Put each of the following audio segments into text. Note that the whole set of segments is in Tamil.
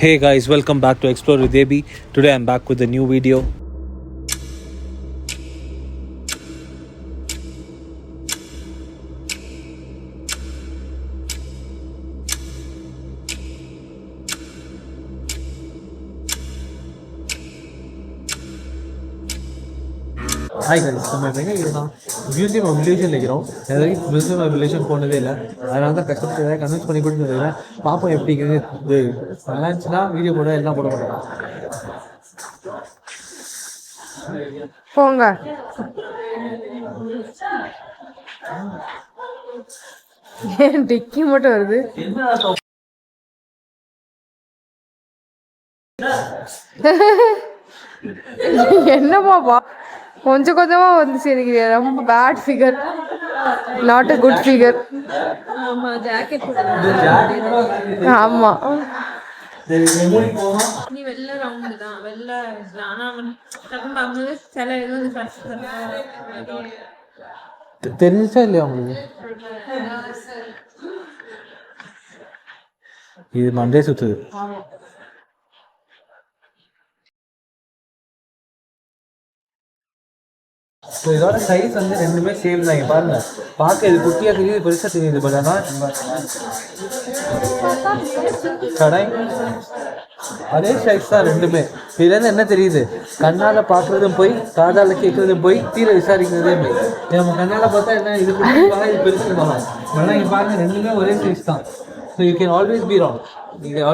Hey guys, welcome back to Explore with AB. Today I'm back with a new video. Hi guys நம்ம எங்கே இருக்கிறோம் மியூசியம் ஆஃப் ரிலேஷன் இருக்கிறோம். எதாவது மியூசியம் ஆஃப் ரிலேஷன் போனதே இல்லை. அதனால தான் கஷ்டப்பட்டு ஏதாவது கன்வின்ஸ் பண்ணி கொடுத்துருக்கேன் பார்ப்போம் எப்படி இது நல்லா இருந்துச்சுன்னா வீடியோ போட எல்லாம் போட மாட்டோம். போங்க. ஏன் டிக்கி மட்டும் வருது? என்னமாப்பா கொஞ்சம் கொஞ்சமா வந்து சிரிக்கிறியா ரொம்ப bad figure not a good figure ஆமா நீ வெளில ரவுண்டு தான். வெளில ஆனா பார்க்கும்போது சில இது வந்து தெரிஞ்சிச்சா இல்லையா உங்களுக்கு? இது மண்டே சுத்துது. ஸோ இதோட சைஸ் வந்து ரெண்டுமே சேம் தான். பாருங்க. பார்க்க இது குட்டியாக தெரியுது பெருசாக தெரியுது பட் ஆனால் கடை அதே சைஸ் தான் ரெண்டுமே. இதுலேருந்து என்ன தெரியுது? கண்ணால் பார்க்குறதும் போய் காதால் கேட்குறதும் போய் தீர விசாரிக்கிறதே போய். நம்ம கண்ணால் பார்த்தா என்ன இது குட்டிப்பா இது பெருசு தான். ஆனால் இங்கே பாருங்க ரெண்டுமே ஒரே சைஸ் தான். So you can always be wrong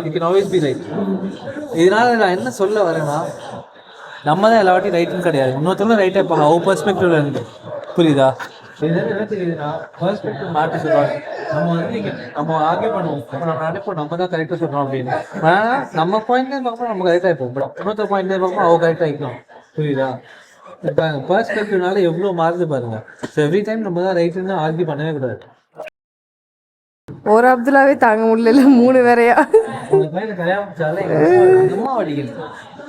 you can always be right இதனால நான் என்ன சொல்ல வரேன்னா நம்ம தான் எல்லா வாட்டியும் ரைட்டுன்னு கிடையாது. இன்னொருத்தவங்க ரைட்டாக இருப்பாங்க. அவங்க பெர்ஸ்பெக்டிவ்ல இருந்து. புரியுதா? மாற்றி சொல்லுவாங்க. நம்ம வந்து நம்ம ஆர்கியூ பண்ணுவோம். நம்ம நினைப்போம் நம்ம தான் கரெக்டாக சொல்றோம் அப்படின்னு. ஆனால் நம்ம பாயிண்ட் பார்க்கும்போது நம்ம கரெக்டாக இருப்போம். பட் இன்னொருத்த பாயிண்ட் பார்க்கும்போது அவங்க கரெக்டாக இருக்கணும். புரியுதா? பெர்ஸ்பெக்டிவ்னால எவ்வளோ மாறுது பாருங்க. ஸோ எவ்ரி டைம் நம்ம தான் ரைட்டுன்னு ஆர்கியூ பண்ணவே கூடாது. ஒரு அப்துல்லாவே தாங்க முடியல. மூணு வேறையா? கல்யாணம்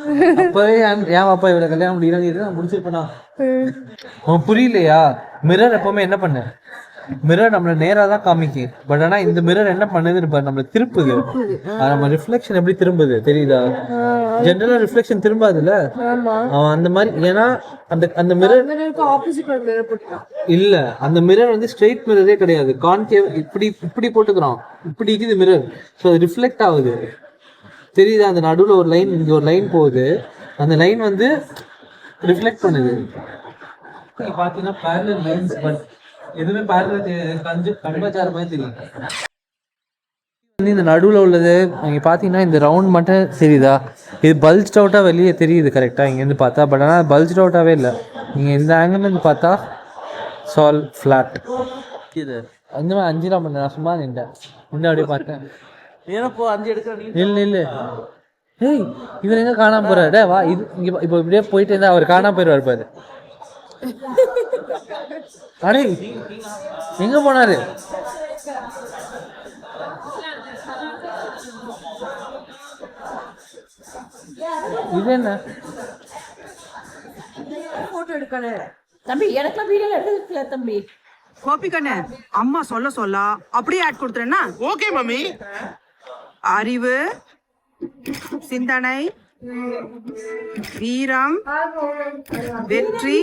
அப்பவே ஏன் அப்பா இவ்வளவு கல்யாணம் முடியல நான் முடிச்சிருப்பேனா? புரியலையா? மிரர் எப்பவுமே என்ன பண்ண? மிரர் நம்மள நேரா தான் காமிக்கும் பட் ஆனா இந்த மிரர் என்ன பண்ணுதுன்னு பாரு நம்மள திருப்புது. நம்ம ரிஃப்ளெக்ஷன் எப்படி திரும்புது தெரியுதா? ஜென்ரலா ரிஃப்ளெக்ஷன் திரும்பாதுல்ல? ஆமா. அவன் அந்த மாதிரி ஏன்னா அந்த அந்த மிரர் இல்ல அந்த மிரர் வந்து ஸ்ட்ரெயிட் மிரரே கிடையாது. கான்கேவ் இப்படி இப்படி போட்டுக்கிறான். இப்படி இருக்குது மிரர் ஸோ ரிஃப்ளெக்ட் ஆகுது. தெரியுதா? அந்த நடுவுல ஒரு லைன் இங்க ஒரு லைன் போகுது. அந்த லைன் வந்து ரிஃப்ளெக்ட் பண்ணுது. பட் எதுவுமே parallel தெரியாது. கஞ்சு கண்பாச்சார மாதிரி தெரியும். வந்து இந்த நடுவுல உள்ளது நீங்க பாத்தீங்கன்னா இந்த ரவுண்ட் மட்டும் தெரியுதா? இது பல்ஜ் அவுட்டா வெளியே தெரியுது கரெக்டா இங்க இருந்து பார்த்தா பட் ஆனா பல்ஜ் அவுட்டாவே இல்லை. நீங்க இந்த ஆங்கிள் இருந்து பார்த்தா சால் ஃபிளாட் இது அந்த மாதிரி அஞ்சு நான் சும்மா நின்றேன். நின்று அப்படியே பார்த்தேன். ஏன்னா அஞ்சு எடுக்கிற இல்லை இல்லை ஏய் இவர் எங்க காணாம போறாரு? வா இது இங்க இப்போ இப்படியே போயிட்டு இருந்தா அவர் காணாம போயிடுவார் பாரு. அடே போனாரு? இது என்ன? போட்டோ தம்பி தம்பி? கோபி கண்ணு அம்மா சொல்ல சொல்ல அப்படியே ஆட் கொடுத்துறேன்னா? Okay mummy. அறிவு சிந்தனை வீரம் வெற்றி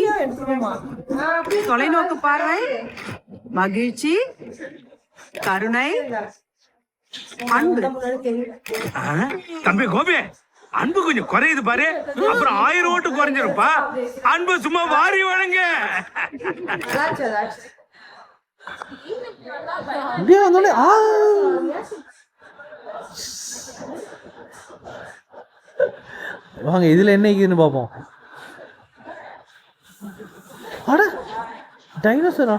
தொலைநோக்கு பார்வை மகிழ்ச்சி கருணை அன்பு. தம்பி கோபி அன்பு கொஞ்சம் குறையுது பாரு. அப்புறம் ஆயிரம் ஓட்டு குறைஞ்சிருப்பா அன்பு சும்மா வாரி வழங்க. வந்தோடனே ஆ வாங்க இதில் என்ன இருக்குதுன்னு பார்ப்போம். அட டைனோசரா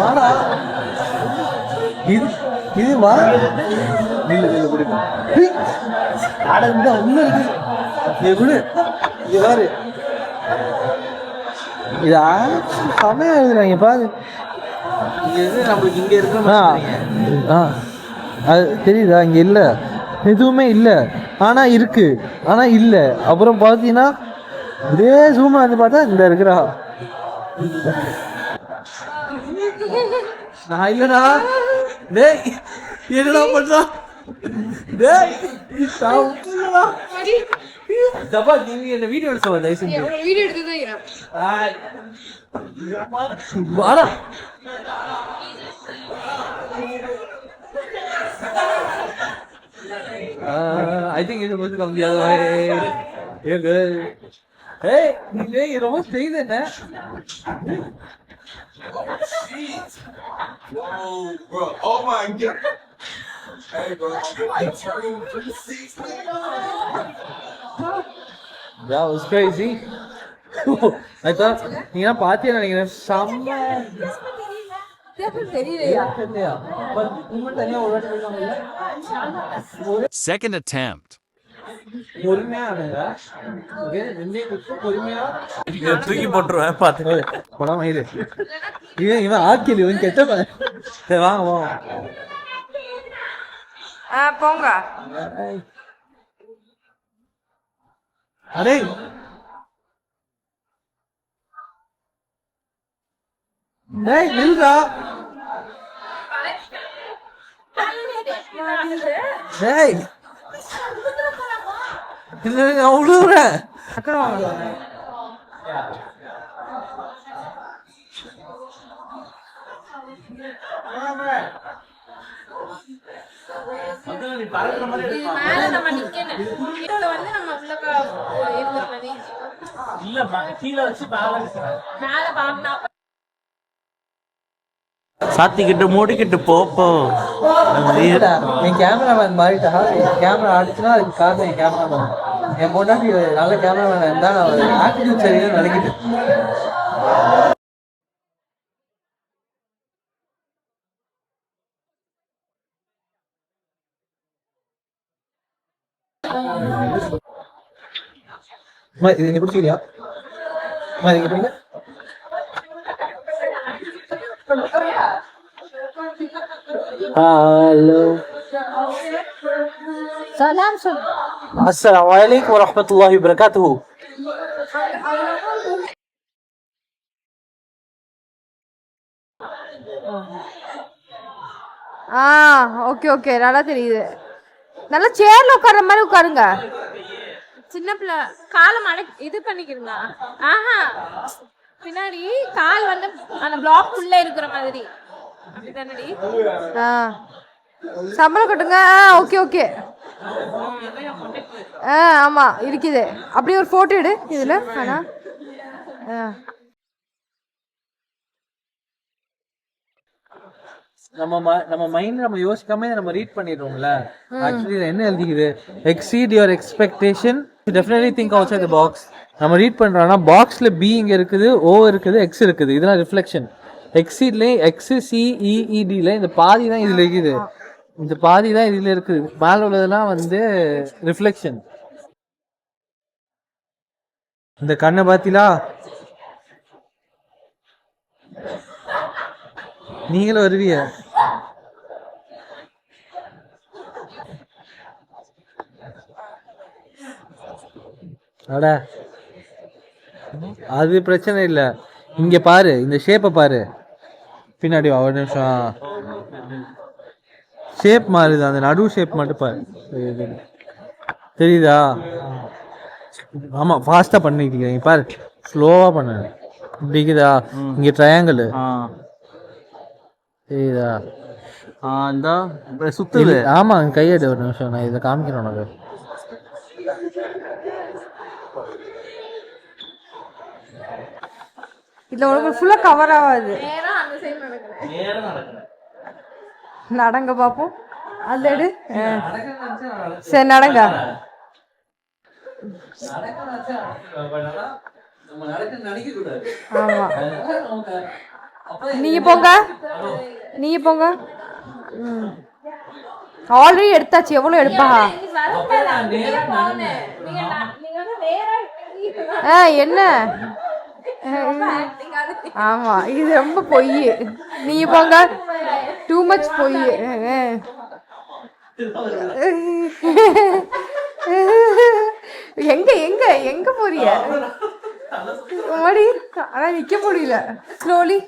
வாடா. இது இது வா. நில்லு நில்லு குடு அட இந்த உள்ள இருக்கு. இது குடு. இது இது? செமையா எழுதுறாங்க பாரு. இது நம்மளுக்கு இங்க இருக்கிற ஆ. அது தெரியுதா? இங்க இல்ல. எதுவுமே இல்ல. ஆனா இருக்கு. ஆனா இல்ல. அப்புறம் பார்த்தீங்கன்னா இதே ஜூம் வந்து பார்த்தா இந்த இருக்கிறா. நான் இல்லடா. டேய் என்னடா பண்றா? டேய். தப்பா நீங்க என்ன வீடியோ எடுக்க வந்த தயவு செஞ்சு வீடியோ எடுத்து. வாடா Uh, I think you're supposed to come the other way. You're good. Hey, நீ ரொம்ப ஸ்ட்ரெயிட் என்ன Oh my god. Hey, bro. I turned to the seats. That was crazy. I thought நீங்க பாத்தியா நினைக்கிறேன்? செம்ம. Second attempt. இதை தூக்கி போட்டுருவேன் பாத்து படம் இரு இவன் இவன் ஆக்கில் இவன் கெட்ட. சரி வாங்க போங்க. அடே. டேய் நில்றா. டேய் இல்ல நான் விழுறேன் நம்ம நிக்கணும். கீழ வந்து நம்ம உள்ள மேல பாக்கணும். சாத்திக்கிட்டு மூடிக்கிட்டு போப்போ என் கேமராமேன் மாறிட்டா கேமரா அடிச்சுனா அதுக்கு காரணம் என் கேமராமேன் என் பொண்டாட்டி நல்ல கேமராமேன் இருந்தா நான் ஆட்டிடியூட் சரியாக நினைக்கிட்டு ഇതിനെ കുറിച്ചില്ല പിന്നെ ഹലോ ሰላም አሰላሙ አለይኩም ወረህመቱላሂ ወበረካቱሁ ആ ഓക്കെ ഓക്കെ ഒരാളെ തിരിയത് நல்லா சேர்ல உட்கார்ற மாதிரி உட்காருங்க. சின்ன பிள்ளை காலை மடை இது பண்ணிக்கிறீங்க ஆஹா. பின்னாடி கால் வந்து அந்த பிளாக் உள்ள இருக்கிற மாதிரி. அப்படிதானடி? ஆ. சம்பளம் கட்டுங்க. ஓகே ஓகே ஆ ஆமாம் இருக்குது. அப்படியே ஒரு ஃபோட்டோ எடு. இதில் ஆனா ஆ. நம்ம நம்ம மைண்ட்ல நம்ம யோசிக்காம நம்ம ரீட் பண்ணிடுறோம்ல. ஆக்சுவலி என்ன எழுதிக்குது? Exceed your expectation definitely think outside box நம்ம ரீட் பண்றோம்னா பாக்ஸ்ல பி இங்க இருக்குது ஓ இருக்குது எக்ஸ் இருக்குது. இதெல்லாம் ரிஃப்ளெக்ஷன் எக்ஸீட்ல எக்ஸ் சிஇஇடில இந்த பாதி தான் இதுல இருக்குது. இந்த பாதி தான் இதுல இருக்குது. மேல உள்ளதெல்லாம் வந்து ரிஃப்ளெக்ஷன் இந்த கண்ணை பாத்தீங்களா நீங்களும் வருவிய அட. அது பிரச்சனை இல்ல. இங்க பாரு இந்த ஷேப்பை பாரு. பின்னாடி ஒரு நிமிஷம். ஷேப் மாறுது அந்த நடு ஷேப் மட்டும் பாரு. தெரியுதா? ஆமா ஃபாஸ்டா பண்ணிக்கிறீங்க. பாரு ஸ்லோவா பண்ணு. பிடிக்குதா இங்க ட்ரையாங்கிள் தெரியுதா இந்த சுத்துது ஆமா கையெடு ஒரு நிமிஷம். நான் இதை காமிக்கிறேன் உனக்கு. இதில் உனக்கு ஃபுல்லாக கவர் ஆகாது. அந்த நடங்க பார்ப்போம் அதில் எடு. சரி நடங்க. ஆமாம் நீங்க போங்க. நீங்க போங்க. ம் ஆல்ரெடி எடுத்தாச்சு. எவ்வளோ எடுப்பா? ஆ என்ன? ஆமா இது ரொம்ப பொய். நீங்க போங்க. டூ மச் பொய். எங்க எங்க எங்க போறீங்க ஓடி ஆனா நிக்க முடியல. ஸ்லோலி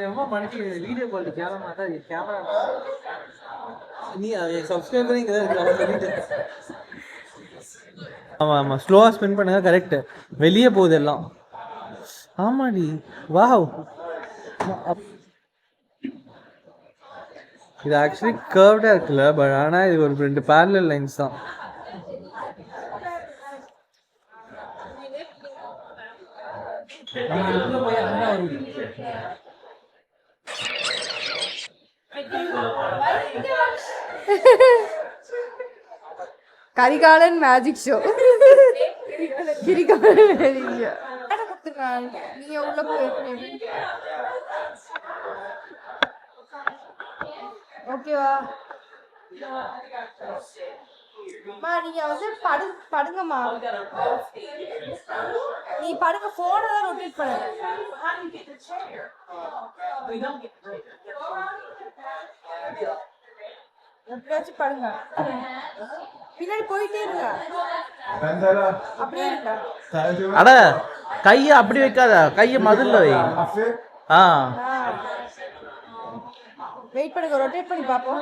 அம்மா மணிக்கு வீடியோ குவாலிட்டி கேமரா தான் கேமரா நீ சப்ஸ்கிரைப் பண்ணி இங்கே ஆமாம் ஆமாம் ஸ்லோவாக ஸ்பெண்ட் பண்ணுங்க கரெக்டு வெளியே போகுது எல்லாம் ஆமாடி. வாவ் இது ஆக்சுவலி கர்வ்டாக இருக்குல்ல பட் ஆனால் இது ஒரு ரெண்டு பேரலல் லைன்ஸ் தான். Karikalan magic show Kirikalan magic show நீங்க உள்ள போய் ஓகேவா அம்மா நீங்க வந்து படு படுங்கம்மா. நீ படுங்க போனை தான் ரொட்டேட் பண்ணு. எப்படியாச்சும் படுங்க. பின்னாடி போயிட்டே இருங்க. அப்படியே இருங்க. அட கைய அப்படி வைக்காத. கைய மதுல்ல வை. ஆ. வெயிட் பண்ணுங்க ரொட்டேட் பண்ணி பாப்போம்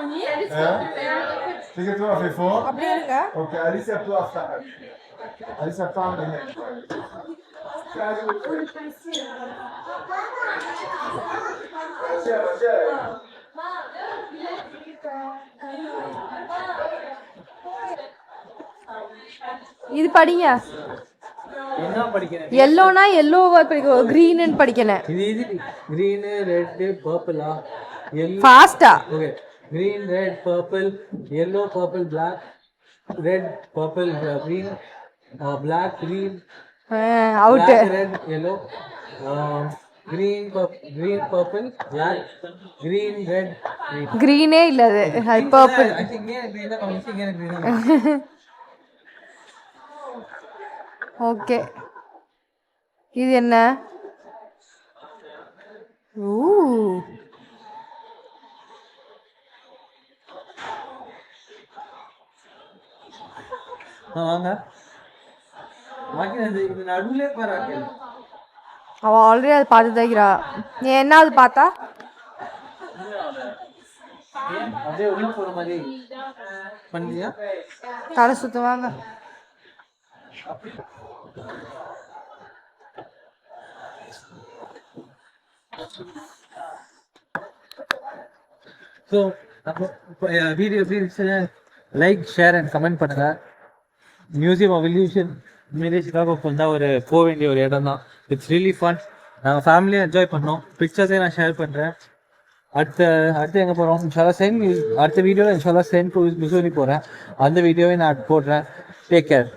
Affe for? அப்படியே இருங்க Okej, Alicia på Affe. Alicia på Affe. இது படிங்க என்ன படிக்கிறேன் எல்லோனா எல்லோவா படிக்கணும் கிரீன்னு படிக்கணும் இது இது க்ரீனு ரெட்டு பர்பிளா ஃபாஸ்டா okay green red purple yellow purple black red purple uh, green uh, black green out black red yellow um, green purp- green purple black green red green கிரீனே இல்ல அது அது பர்பிள். ஓகே இது என்ன ஊ வாங்க. அவ ஆல்ரெடி அது பார்த்து தைக்கிறா நீ என்ன அது பார்த்தா? அப்படியே உள்ள போற மாதிரி. பண்ணியா? தலை சுத்துவாங்க ஸோ நம்ம வீடியோ எப்படி லைக் ஷேர் அண்ட் கமெண்ட் பண்ணுங்க. மியூசியம் ஆஃப் இல்யூஷன் மீறி சிகாகோ தான் ஒரு போக வேண்டிய ஒரு இடம் தான் இட்ஸ் ரியலி ஃபன் நாங்கள் ஃபேமிலியாக என்ஜாய் பண்ணோம் பிக்சர்ஸே நான் ஷேர் பண்ணுறேன் அடுத்த அடுத்து எங்கே போகிறோம் இன்ஷாலா சென்ட் அடுத்த வீடியோவில் இன்ஷாலா சென்ட் மிசோரி போகிறேன் அந்த வீடியோவை நான் போடுறேன். Take care